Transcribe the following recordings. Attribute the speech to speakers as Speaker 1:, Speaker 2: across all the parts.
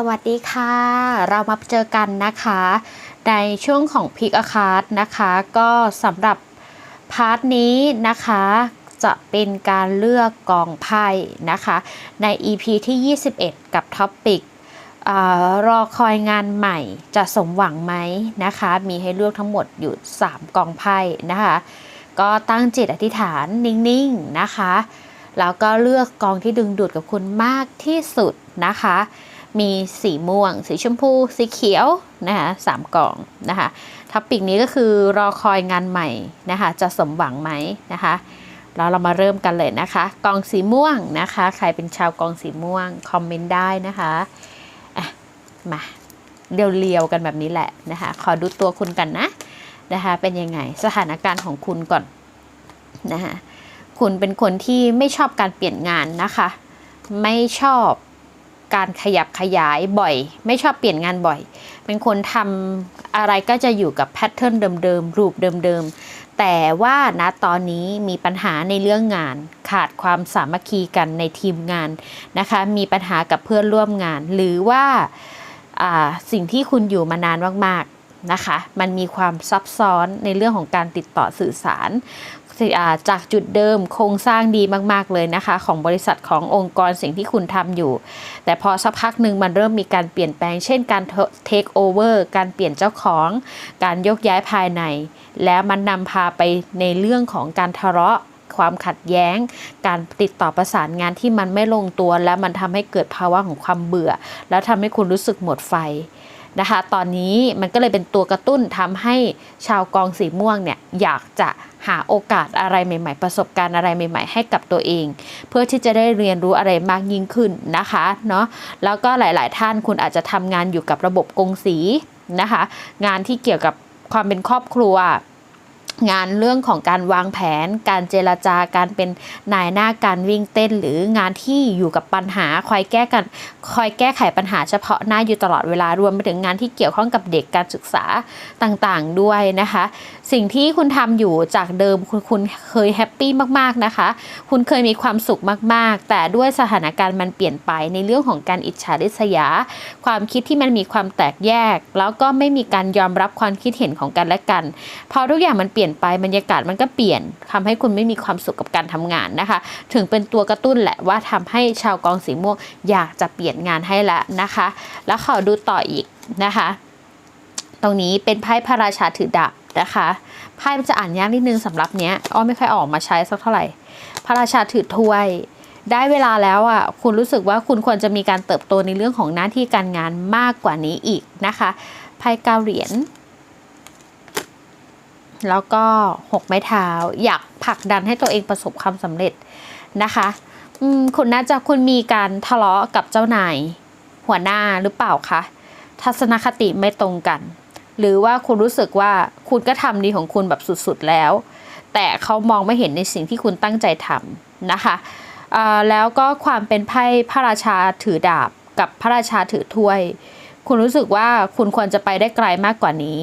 Speaker 1: สวัสดีค่ะ เรามาเจอกันนะคะ ในช่วงของพิกอาคาร์ดนะคะ ก็สำหรับพาร์ทนี้นะคะ จะเป็นการเลือกกองไพ่นะคะ ใน EP ที่ 21 กับท็อปปิกรอคอยงานใหม่จะสมหวังไหมนะคะ มีให้เลือกทั้งหมดอยู่ 3 กองไพ่นะคะ ก็ตั้งจิตอธิษฐานนิ่งๆนะคะ แล้วก็เลือกกองที่ดึงดูดกับคุณมากที่สุดนะคะ มีสีม่วง สีชมพู สีเขียวนะคะสามกล่องนะคะท็อปิกนี้ก็คือรอคอยงานใหม่นะคะจะสมหวังไหมนะคะแล้วเรามาเริ่มกันเลยนะคะ กองสีม่วงนะคะ ใครเป็นชาวกองสีม่วงคอมเมนต์ได้นะคะอะมาเรียวๆกันแบบนี้แหละนะคะ ขอดูตัวคุณกันนะนะคะ เป็นยังไงสถานการณ์ของคุณก่อนนะคะคุณเป็นคนที่ไม่ชอบการเปลี่ยนงานนะคะ ไม่ชอบ การขยับขยายบ่อย ไม่ชอบเปลี่ยนงานบ่อย เป็นคนทำอะไรก็จะอยู่กับแพทเทิร์นเดิมๆรูปเดิมๆแต่ว่าณตอนนี้มีปัญหาในเรื่องงาน ขาดความสามัคคีกันในทีมงานนะคะ มีปัญหากับเพื่อนร่วมงาน หรือว่าสิ่งที่คุณอยู่มานานมากๆนะคะ มันมีความซับซ้อนในเรื่องของการติดต่อสื่อสาร จากจุดเดิมโครงสร้างดีมาก ๆ เลยนะคะ ของบริษัทขององค์กรสิ่งที่คุณทำอยู่ แต่พอสักพักหนึ่งมันเริ่มมีการเปลี่ยนแปลง เช่นการเทคโอเวอร์การเปลี่ยนเจ้าของ การยกย้ายภายใน แล้วมันนำพาไปในเรื่องของการทะเลาะความขัดแย้ง การติดต่อประสานงานที่มันไม่ลงตัว แล้วมันทำให้เกิดภาวะของความเบื่อ แล้วทำให้คุณรู้สึกหมดไฟ นะคะ ตอนนี้มันก็เลยเป็นตัวกระตุ้นทำให้ชาวกองสีม่วงเนี่ยอยากจะหาโอกาสอะไรใหม่ ๆ ประสบการณ์อะไรใหม่ ๆ ให้กับตัวเอง เพื่อที่จะได้เรียนรู้อะไรมากยิ่งขึ้นนะคะเนาะแล้วก็หลาย ๆ ท่านคุณอาจจะทำงานอยู่กับระบบกงสีนะคะ งานที่เกี่ยวกับความเป็นครอบครัว งานเรื่องของการวางแผน การเจรจาการเป็นนายหน้าการวิ่งเต้น หรืองานที่อยู่กับปัญหาคอยแก้กันคอยแก้ไขปัญหาเฉพาะหน้าอยู่ตลอดเวลารวมไปถึงงานที่เกี่ยวข้องกับเด็กการศึกษาต่างๆด้วยนะคะ สิ่งที่คุณทำอยู่จากเดิมคุณคุณเคยแฮปปี้มากๆนะคะ คุณเคยมีความสุขมากๆ แต่ด้วยสถานการณ์มันเปลี่ยนไปในเรื่องของการอิจฉาริษยา ความคิดที่มันมีความแตกแยก แล้วก็ไม่มีการยอมรับความคิดเห็นของกันและกันพอทุกอย่างมันเปลี่ยนลี่ยนไปบรรยากาศมันก็เปลี่ยนทำให้คุณไม่มีความสุขกับการทำงานนะคะ ถึงเป็นตัวกระตุ้นแหละว่าทำให้ชาวกองสีม่วงอยากจะเปลี่ยนงานให้และนะคะ แล้วขอดูต่ออีกนะคะ ตรงนี้เป็นไพ่พระราชาถือดาบนะคะไพ่มันจะอ่านยากนิดนึงสำหรับเนี้ยอ้อไม่ค่อยออกมาใช้สักเท่าไหร่ พระราชาถือถ้วยได้เวลาแล้วอะคุณรู้สึกว่าคุณควรจะมีการเติบโตในเรื่องของหน้าที่การงานมากกว่านี้อีกนะคะไพ่เก้าเหรียญ แล้วก็หกไม้เท้า อยากผลักดันให้ตัวเองประสบความสำเร็จนะคะคุณน่าจะคุณมีการทะเลาะกับเจ้านายหัวหน้าหรือเปล่าคะทัศนคติไม่ตรงกัน หรือว่าคุณรู้สึกว่าคุณก็ทำดีของคุณแบบสุดๆแล้ว แต่เขามองไม่เห็นในสิ่งที่คุณตั้งใจทำนะคะแล้วก็ความเป็นไพ่พระราชาถือดาบกับพระราชาถือถ้วย คุณรู้สึกว่าคุณควรจะไปได้ไกลมากกว่านี้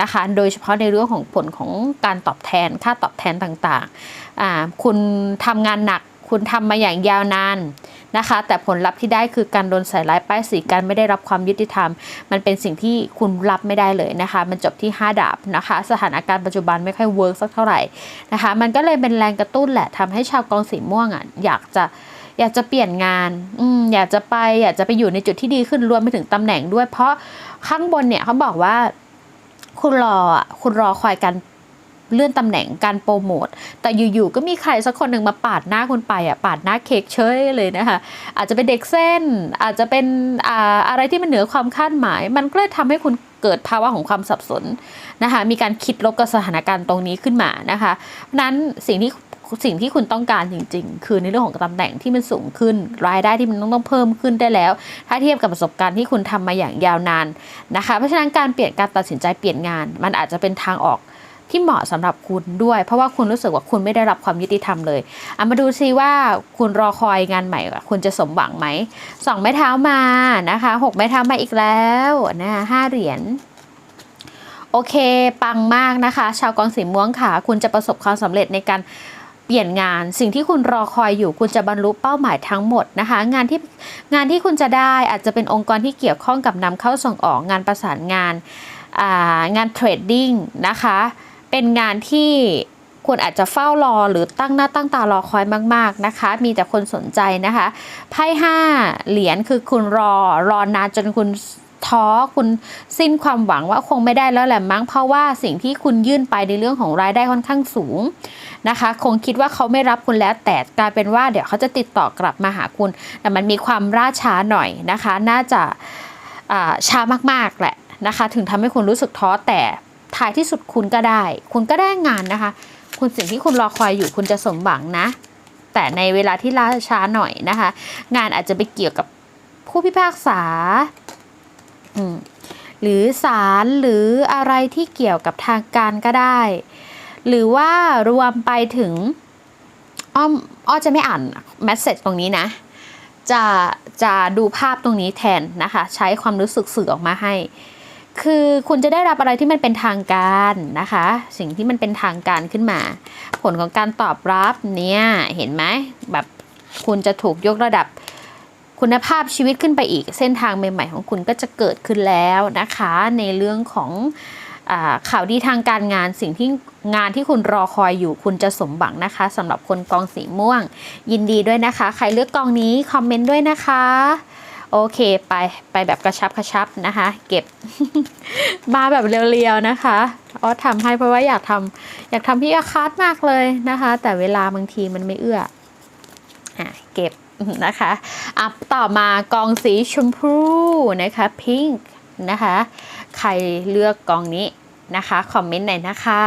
Speaker 1: นะคะ โดยเฉพาะในเรื่องของผลของการตอบแทน ค่าตอบแทนต่างๆ คุณทำงานหนัก คุณทำมาอย่างยาวนานนะคะ แต่ผลลัพธ์ที่ได้คือการโดนใส่ร้ายป้ายสีการไม่ได้รับความยุติธรรม มันเป็นสิ่งที่คุณรับไม่ได้เลยนะคะ มันจบที่ 5 ดาบนะคะ สถานการณ์ปัจจุบันไม่ค่อยเวิร์กสักเท่าไหร่นะคะ มันก็เลยเป็นแรงกระตุ้นแหละทำให้ชาวกองสีม่วงอะอยากจะอยากจะเปลี่ยนงานอืมอยากจะไปอยากจะไปอยู่ในจุดที่ดีขึ้นรวมไปถึงตำแหน่งด้วย เพราะข้างบนเนี่ยเขาบอกว่า คุณรออะคุณรอคอยการเลื่อนตำแหน่งการโปรโมท แต่อยู่ๆก็มีใครสักคนหนึ่งมาปาดหน้าคุณไปอะปาดหน้าเค้กเชยเลยนะคะ อาจจะเป็นเด็กเส้น อาจจะเป็นอ่าอะไรที่มันเหนือความคาดหมาย มันก็เลยทำให้คุณเกิดภาวะของความสับสนนะคะ มีการคิดลบกับสถานการณ์ตรงนี้ขึ้นมานะคะนั้นสิ่งที่ สิ่งที่คุณต้องการจริง ๆ คือในเรื่องของตำแหน่งที่มันสูงขึ้น รายได้ที่มันต้องต้องเพิ่มขึ้นได้แล้ว ถ้าเทียบกับประสบการณ์ที่คุณทำมาอย่างยาวนานนะคะ เพราะฉะนั้นการเปลี่ยนการตัดสินใจเปลี่ยนงาน มันอาจจะเป็นทางออกที่เหมาะสำหรับคุณด้วย เพราะว่าคุณรู้สึกว่าคุณไม่ได้รับความยุติธรรมเลยเอามาดูซิว่าคุณรอคอยงานใหม่ คุณจะสมหวังไหมสองไม้เท้ามานะคะหกไม้เท้ามาอีกแล้วนะห้าเหรียญโอเค ปังมากนะคะ ชาวกองสีม่วงค่ะ คุณจะประสบความสำเร็จในการ ปลี่ยนงานสิ่งที่คุณรอคอยอยู่คุณจะบรรลุเป้าหมายทั้งหมดนะคะ งานที่งานที่คุณจะได้อาจจะเป็นองค์กรที่เกี่ยวข้องกับนำเข้าส่งออกงานประสานงานางานเทรดดิ้งนะคะ เป็นงานที่คุณอาจจะเฝ้ารอหรือตั้งหน้าตั้งตารอคอยมาก ๆนะคะ มีแต่คนสนใจนะคะไพ่ห้าเหรียญคือคุณรอรอนานจนคุณท้อคุณสิ้นความหวังว่าคงไม่ได้แล้วแหละมั้งเพราะว่าสิ่งที่คุณยื่นไปในเรื่องของรายได้ค่อนข้างสูง นะคะ คงคิดว่าเขาไม่รับคุณแล้วแต่กลายเป็นว่าเดี๋ยวเขาจะติดต่อกลับมาหาคุณ แต่มันมีความล่าช้าหน่อยนะคะ น่าจะอ่าช้ามากๆแหละนะคะ ถึงทำให้คุณรู้สึกท้อแต่ท้ายที่สุดคุณก็ได้ คุณก็ได้งานนะคะ คุณสิ่งที่คุณรอคอยอยู่คุณจะสมหวังนะ แต่ในเวลาที่ล่าช้าหน่อยนะคะ งานอาจจะไปเกี่ยวกับผู้พิพากษาหรือศาลหรืออะไรที่เกี่ยวกับทางการก็ได้ หรือว่ารวมไปถึงอ้อมอ้อจะไม่อ่านแมสเซจตรงนี้นะ จะจะดูภาพตรงนี้แทนนะคะ ใช้ความรู้สึกสื่อออกมาให้ คือคุณจะได้รับอะไรที่มันเป็นทางการนะคะ สิ่งที่มันเป็นทางการขึ้นมา ผลของการตอบรับเนี่ยเห็นไหมแบบคุณจะถูกยกระดับคุณภาพชีวิตขึ้นไปอีก เส้นทางใหม่ๆของคุณก็จะเกิดขึ้นแล้วนะคะ ในเรื่องของ ข่าวดีทางการงานสิ่งที่งานที่คุณรอคอยอยู่คุณจะสมหวังนะคะสำหรับคนกองสีม่วง ยินดีด้วยนะคะ ใครเลือกกองนี้คอมเมนต์ด้วยนะคะโอเคไปไปแบบกระชับกระชับนะคะ เก็บมาแบบเรียวๆนะคะอ๋อทำให้เพราะว่าอยากทำอยากทำพี่อาคาร์ดมากเลยนะคะ แต่เวลาบางทีมันไม่เอื้ออะเก็บนะคะอะต่อมากองสีชมพูนะคะพิงค์นะคะ ใครเลือกกองนี้ นะคะ คอมเมนต์หน่อยนะคะ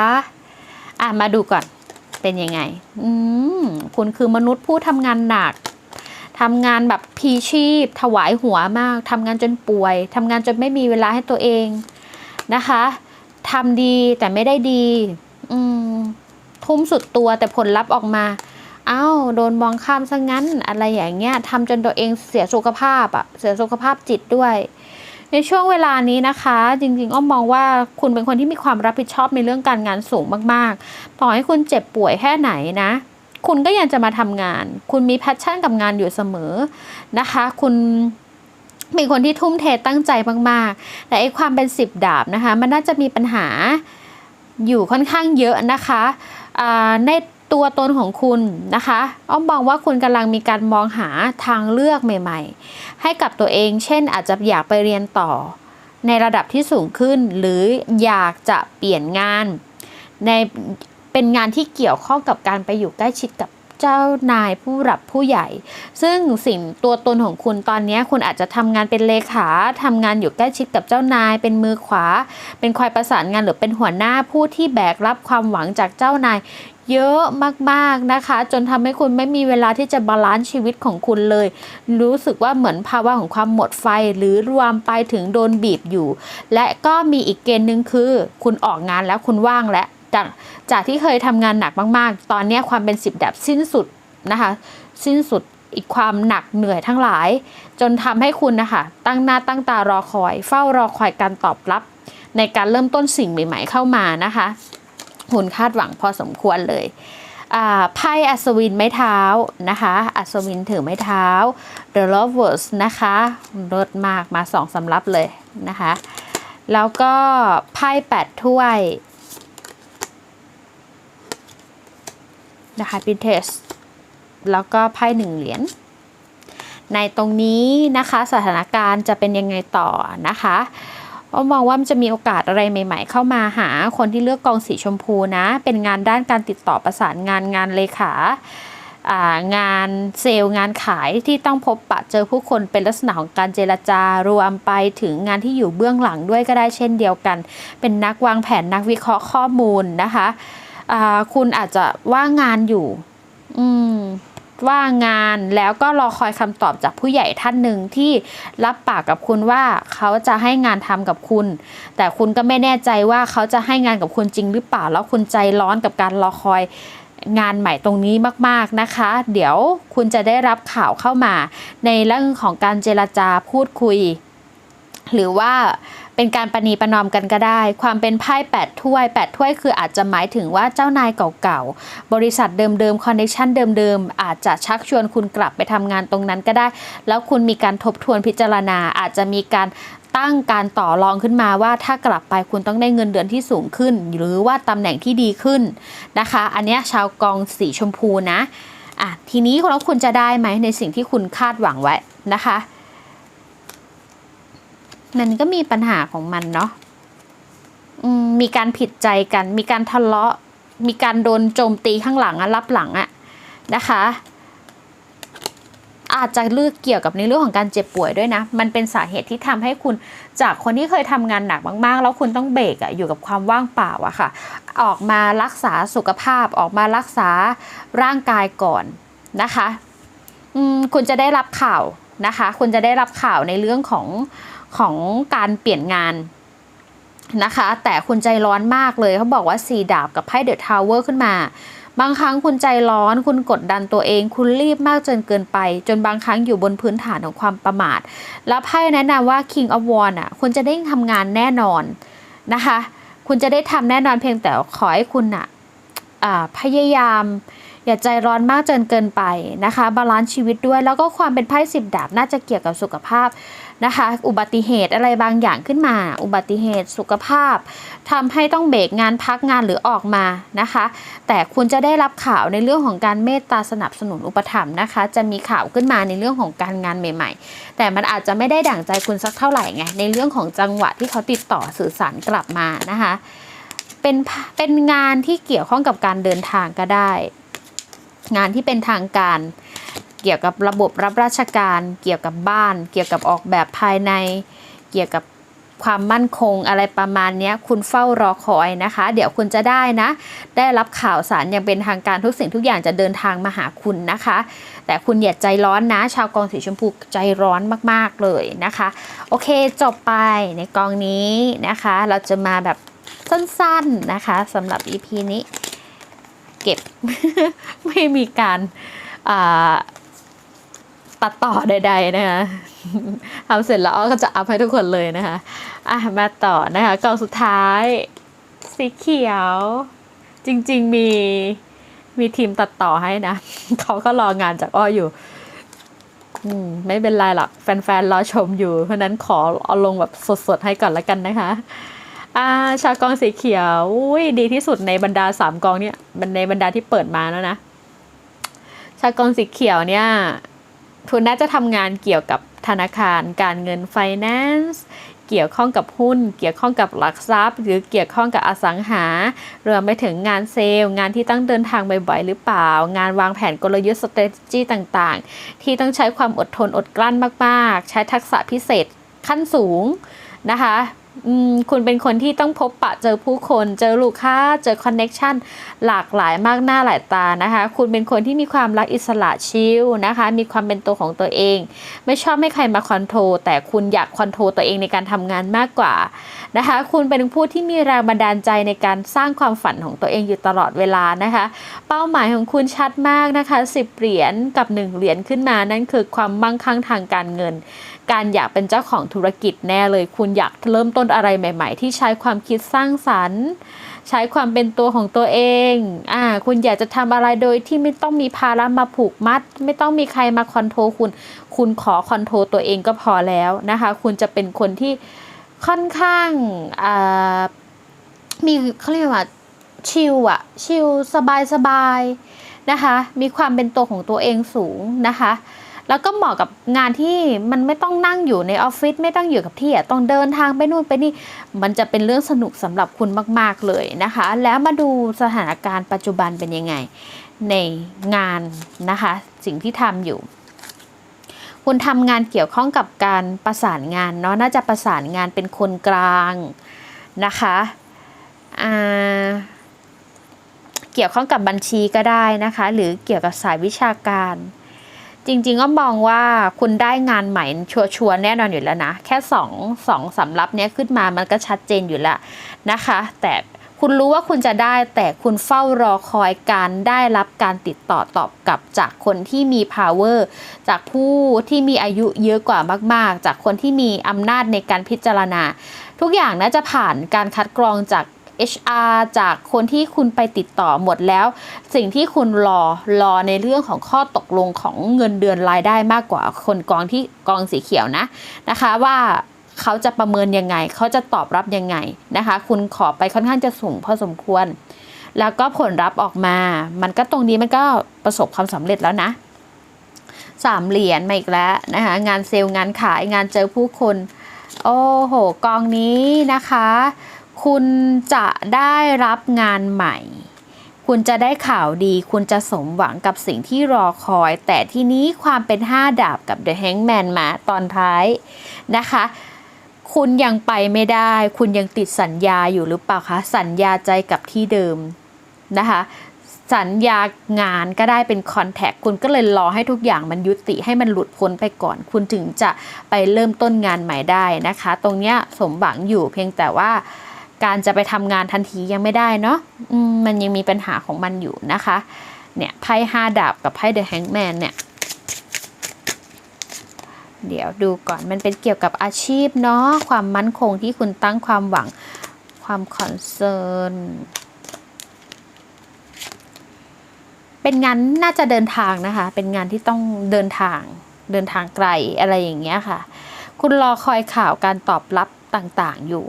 Speaker 1: อะ มาดูก่อน เป็นยังไง อืม คุณคือมนุษย์ผู้ทำงานหนักทำงานแบบพีชีพ ถวายหัวมากทำงานจนป่วยทำงานจนไม่มีเวลาให้ตัวเองนะคะทำดีแต่ไม่ได้ดี อืม ทุ่มสุดตัวแต่ผลลัพธ์ออกมาอ้าวโดนมองข้ามซะงั้น อะไรอย่างเงี้ยทำจนตัวเองเสียสุขภาพอะเสียสุขภาพจิตด้วย ในช่วงเวลานี้นะคะ จริงๆ อ้อมมองว่าคุณเป็นคนที่มีความรับผิดชอบในเรื่องการงานสูงมากๆ ต่อให้คุณเจ็บป่วยแค่ไหนนะ คุณก็ยังจะมาทำงาน คุณมีแพชชั่นกับงานอยู่เสมอนะคะ คุณเป็นคนที่ทุ่มเทตั้งใจมากๆ แต่ไอ้ความเป็นสิบดาบนะคะ มันน่าจะมีปัญหาอยู่ค่อนข้างเยอะนะคะอ่าใน ตัวตนของคุณนะคะ อ้อมมองว่าคุณกำลังมีการมองหาทางเลือกใหม่ๆ ให้กับตัวเอง เช่น อาจจะอยากไปเรียนต่อ ในระดับที่สูงขึ้น หรืออยากจะเปลี่ยนงาน ในเป็นงานที่เกี่ยวข้องกับการไปอยู่ใกล้ชิดกับ เจ้านายผู้หลับผู้ใหญ่ ซึ่งสิ่งตัวตนของคุณตอนนี้คุณอาจจะทำงานเป็นเลขาทำงานอยู่ใกล้ชิดกับเจ้านาย เป็นมือขวา เป็นคอยประสานงานหรือเป็นหัวหน้าผู้ที่แบกรับความหวังจากเจ้านายเยอะมากๆนะคะ จนทำให้คุณไม่มีเวลาที่จะบาลานซ์ชีวิตของคุณเลย รู้สึกว่าเหมือนภาวะของความหมดไฟ หรือรวมไปถึงโดนบีบอยู่ และก็มีอีกเกณฑ์หนึ่งคือ คุณออกงานแล้วคุณว่างแล้ว จากจากที่เคยทำงานหนักมากๆ ตอนนี้ความเป็นสิบดับสิ้นสุดนะคะ สิ้นสุดอีกความหนักเหนื่อยทั้งหลาย จนทำให้คุณนะคะ ตั้งหน้าตั้งตารอคอย เฝ้ารอคอยการตอบรับ ในการเริ่มต้นสิ่งใหม่ ๆ เข้ามานะคะคุณคาดหวังพอสมควรเลยไพ่อัศวินไม้เท้านะคะ อัศวินถือไม้เท้า The Lovers นะคะลดมากมาสองสำรับเลยนะคะ แล้วก็ไพ่แปดถ้วย นะคะพิเทสแล้วก็ไพ่หนึ่งเหรียญในตรงนี้นะคะสถานการณ์จะเป็นยังไงต่อนะคะก็มองว่ามันจะมีโอกาสอะไรใหม่ ๆ เข้ามาหาคนที่เลือกกองสีชมพูนะ เป็นงานด้านการติดต่อประสานงานงานเลขาางานเซลล์งานขายที่ต้องพบปะเจอผู้คนเป็นลักษณะของการเจรจารวมไปถึงงานที่อยู่เบื้องหลังด้วยก็ได้เช่นเดียวกัน เป็นนักวางแผนนักวิเคราะห์ข้อมูลนะคะ คุณอาจจะว่างงานอยู่ อืมว่างงานแล้วก็รอคอยคำตอบจากผู้ใหญ่ท่านหนึ่งที่รับปากกับคุณว่าเขาจะให้งานทำกับคุณ แต่คุณก็ไม่แน่ใจว่าเขาจะให้งานกับคุณจริงหรือเปล่า แล้วคุณใจร้อนกับการรอคอยงานใหม่ตรงนี้มากๆนะคะ เดี๋ยวคุณจะได้รับข่าวเข้ามา ในเรื่องของการเจรจาพูดคุย หรือว่า เป็นการประนีประนอมกันก็ได้ ความเป็นไพ่แปดถ้วยแปดถ้วยคืออาจจะหมายถึงว่าเจ้านายเก่าๆ บริษัทเดิมๆ คอนเนคชั่นเดิมๆ อาจจะชักชวนคุณกลับไปทำงานตรงนั้นก็ได้ แล้วคุณมีการทบทวนพิจารณา อาจจะมีการตั้งการต่อรองขึ้นมาว่าถ้ากลับไปคุณต้องได้เงินเดือนที่สูงขึ้น หรือว่าตำแหน่งที่ดีขึ้นนะคะ อันนี้ชาวกองสีชมพูนะอะทีนี้แล้วคุณจะได้ไหมในสิ่งที่คุณคาดหวังไว้นะคะ มันก็มีปัญหาของมันเนาะมีการผิดใจกัน มีการทะเลาะ มีการโดนโจมตีข้างหลังอะรับหลังอะนะคะ อาจจะเลือกเกี่ยวกับในเรื่องของการเจ็บป่วยด้วยนะ มันเป็นสาเหตุที่ทำให้คุณจากคนที่เคยทำงานหนักมาก ๆ แล้วคุณต้องเบรกอะอยู่กับความว่างเปล่าอะค่ะ ออกมารักษาสุขภาพออกมารักษาร่างกายก่อนนะคะคุณจะได้รับข่าวนะคะ คุณจะได้รับข่าวในเรื่องของ ของการเปลี่ยนงานนะคะ แต่คุณใจร้อนมากเลยเขาบอกว่าสีดาบกับไพ่เดอะทาวเวอร์ขึ้นมา บางครั้งคุณใจร้อน คุณกดดันตัวเอง คุณรีบมากจนเกินไป จนบางครั้งอยู่บนพื้นฐานของความประมาท แล้วไพ่แนะนำว่า King of w a n d อะคุณจะได้ทำงานแน่นอนนะคะ คุณจะได้ทำแน่นอนเพียงแต่ขอให้คุณอะพยายามอย่าใจร้อนมากจนเกินไปนะคะ บาลานซ์ชีวิตด้วย แล้วก็ความเป็นไพ่สิบดาบน่าจะเกี่ยวกับสุขภาพ นะคะ อุบัติเหตุอะไรบางอย่างขึ้นมา อุบัติเหตุสุขภาพทำให้ต้องเบรกงานพักงานหรือออกมานะคะ แต่คุณจะได้รับข่าวในเรื่องของการเมตตาสนับสนุนอุปถัมภ์นะคะ จะมีข่าวขึ้นมาในเรื่องของการงานใหม่ ๆ แต่มันอาจจะไม่ได้ดั่งใจคุณสักเท่าไหร่ไงในเรื่องของจังหวะที่เขาติดต่อสื่อสารกลับมานะคะเป็นเป็นงานที่เกี่ยวข้องกับการเดินทางก็ได้ งานที่เป็นทางการ เกี่ยวกับระบบรับราชการ เกี่ยวกับบ้าน เกี่ยวกับออกแบบภายใน เกี่ยวกับความมั่นคงอะไรประมาณนี้คุณเฝ้ารอคอยนะคะ เดี๋ยวคุณจะได้นะ ได้รับข่าวสารอย่างเป็นทางการทุกสิ่งทุกอย่างจะเดินทางมาหาคุณนะคะ แต่คุณอย่าใจร้อนนะ ชาวกองสีชมพูใจร้อนมากๆเลยนะคะ โอเคจบไปในกองนี้นะคะ เราจะมาแบบสั้นๆนะคะสำหรับ EP นี้ เก็บไม่มีการอ่า ตัดต่อใด ๆ นะคะทำเสร็จแล้วอ้อก็จะอัพให้ทุกคนเลยนะคะอะมาต่อนะคะกล่องสุดท้าย สีเขียว จริง ๆ มีมีทีมตัดต่อให้นะเขาก็รองานจากอ้ออยู่อืมไม่เป็นไรหรอกแฟนๆรอชมอยู่ เพราะนั้นขอเอาลงแบบสดๆ ให้ก่อนละกันนะคะ อ่า ชากองสีเขียวอุ้ยดีที่สุดในบรรดาสามกองเนี่ยในบรรดาที่เปิดมาแล้วนะ ชากองสีเขียวเนี่ย คุณน่าจะทำงานเกี่ยวกับธนาคาร การเงินไฟแนนซ์เกี่ยวข้องกับหุ้น เกี่ยวข้องกับหลักทรัพย์ หรือเกี่ยวข้องกับอสังหารวมไปถึงงานเซลล์ งานที่ต้องเดินทางบ่อยๆหรือเปล่า งานวางแผนกลยุทธ์ strategy ต่างๆ ที่ต้องใช้ความอดทนอดกลั้นมากๆ ใช้ทักษะพิเศษขั้นสูงนะคะ คุณเป็นคนที่ต้องพบปะเจอผู้คน เจอลูกค้า เจอคอนเน็ชันหลากหลายมากหน้าหลายตานะคะ คุณเป็นคนที่มีความรักอิสระชิลนะคะ มีความเป็นตัวของตัวเอง ไม่ชอบให้ใครมาคอนโทรลแต่คุณอยากคอนโทรลตัวเองในการทำงานมากกว่านะคะ คุณเป็นผู้ที่มีแรงบันดาลใจในการสร้างความฝันของตัวเองอยู่ตลอดเวลานะคะ เป้าหมายของคุณชัดมากนะคะ10เหรียญกับ 1 เหรียญขึ้นมานั่นคือความมั่งคั่งทางการเงิน การอยากเป็นเจ้าของธุรกิจแน่เลย คุณอยากเริ่มต้นอะไรใหม่ ๆ ที่ใช้ความคิดสร้างสรรค์ ใช้ความเป็นตัวของตัวเองอ่าคุณอยากจะทำอะไรโดยที่ไม่ต้องมีภาระมาผูกมัด ไม่ต้องมีใครมาคอนโทรลคุณ คุณขอคอนโทรลตัวเองก็พอแล้วนะคะ คุณจะเป็นคนที่ค่อนข้างอ่ามีเขาเรียกว่าชิลอะชิลสบายสบายๆนะคะ มีความเป็นตัวของตัวเองสูงนะคะ แล้วก็เหมาะกับงานที่มันไม่ต้องนั่งอยู่ในออฟฟิศไม่ต้องอยู่กับที่อะต้องเดินทางไปนู่นไปนี่ มันจะเป็นเรื่องสนุกสำหรับคุณมาก ๆ เลยนะคะ แล้วมาดูสถานการณ์ปัจจุบันเป็นยังไงในงานนะคะ สิ่งที่ทำอยู่ คุณทำงานเกี่ยวข้องกับการประสานงานเนาะน่าจะประสานงานเป็นคนกลางนะคะเกี่ยวข้องกับบัญชีก็ได้นะคะ หรือเกี่ยวกับสายวิชาการ จริงๆก็มองว่าคุณได้งานใหม่ชัวร์ๆแน่นอนอยู่แล้วนะ แค่สองสองสำรับเนี้ยขึ้นมามันก็ชัดเจนอยู่แล้วนะคะ แต่คุณรู้ว่าคุณจะได้แต่คุณเฝ้ารอคอยการได้รับการติดต่อตอบกลับจากคนที่มี power จากผู้ที่มีอายุเยอะกว่ามาก ๆ จากคนที่มีอำนาจในการพิจารณา ทุกอย่างน่าจะผ่านการคัดกรองจาก HR จากคนที่คุณไปติดต่อหมดแล้ว สิ่งที่คุณรอรอในเรื่องของข้อตกลงของเงินเดือนรายได้มากกว่าคนกองที่กองสีเขียวนะนะคะว่าเขาจะประเมินยังไง เขาจะตอบรับยังไงนะคะ คุณขอไปค่อนข้างจะสูงพอสมควร แล้วก็ผลลัพธ์ออกมา มันก็ตรงนี้มันก็ประสบความสำเร็จแล้วนะสามเหรียญมาอีกแล้วนะคะงานเซลล์งานขายงานเจอผู้คน โอ้โห กองนี้นะคะ คุณจะได้รับงานใหม่ คุณจะได้ข่าวดี คุณจะสมหวังกับสิ่งที่รอคอย แต่ทีนี้ความเป็น 5 ดาบกับ The Hangman มาตอนท้ายนะคะ คุณยังไปไม่ได้ คุณยังติดสัญญาอยู่หรือเปล่าคะ สัญญาใจกับที่เดิมนะคะสัญญางานก็ได้เป็นคอนแทคคุณก็เลยรอให้ทุกอย่างมันยุติให้มันหลุดพ้นไปก่อน คุณถึงจะไปเริ่มต้นงานใหม่ได้นะคะ ตรงเนี้ยสมหวังอยู่เพียงแต่ว่า การจะไปทำงานทันทียังไม่ได้เนาะมมันยังมีปัญหาของมันอยู่นะคะ เนี่ยไพ่ห้าดาบกับไพ่เดอะแฮงแมนเนี่ยเดี๋ยวดูก่อนมันเป็นเกี่ยวกับอาชีพเนาะความมั่นคงที่คุณตั้งความหวังความคอนเซิร์นเป็นงานน่าจะเดินทางนะคะ เป็นงานที่ต้องเดินทางเดินทางไกลอะไรอย่างเงี้ยค่ะ คุณรอคอยข่าวการตอบรับต่างๆอยู่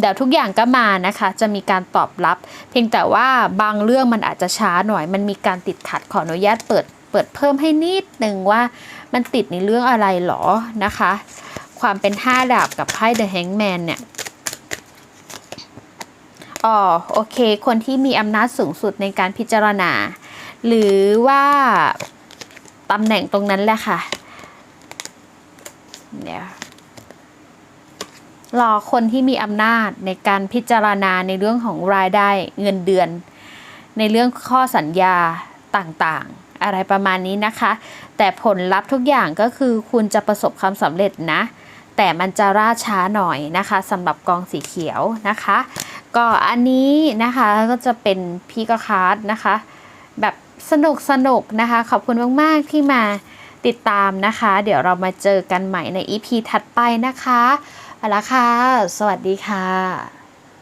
Speaker 1: เดี๋ยวทุกอย่างก็มานะคะ จะมีการตอบรับ เพียงแต่ว่าบางเรื่องมันอาจจะช้าหน่อย มันมีการติดขัดขออนุญาตเปิดเปิดเพิ่มให้นิดหนึ่งว่ามันติดในเรื่องอะไรหรอนะคะ ความเป็นห้าดาบกับไพ่ The Hangman เนี่ยอ๋อโอเค คนที่มีอำนาจสูงสุดในการพิจารณา หรือว่าตำแหน่งตรงนั้นแหละค่ะ เดี๋ยว รอคนที่มีอำนาจในการพิจารณาในเรื่องของรายได้เงินเดือน ในเรื่องข้อสัญญาต่างๆ อะไรประมาณนี้นะคะ แต่ผลลัพธ์ทุกอย่างก็คือคุณจะประสบความสำเร็จนะ แต่มันจะล่าช้าหน่อยนะคะสำหรับกองสีเขียวนะคะ ก็อันนี้นะคะก็จะเป็นพีกคาร์ดนะคะ แบบสนุกสนุกนะคะ ขอบคุณมากๆที่มาติดตามนะคะ เดี๋ยวเรามาเจอกันใหม่ใน EP ถัดไปนะคะ เอาละค่ะ สวัสดีค่ะ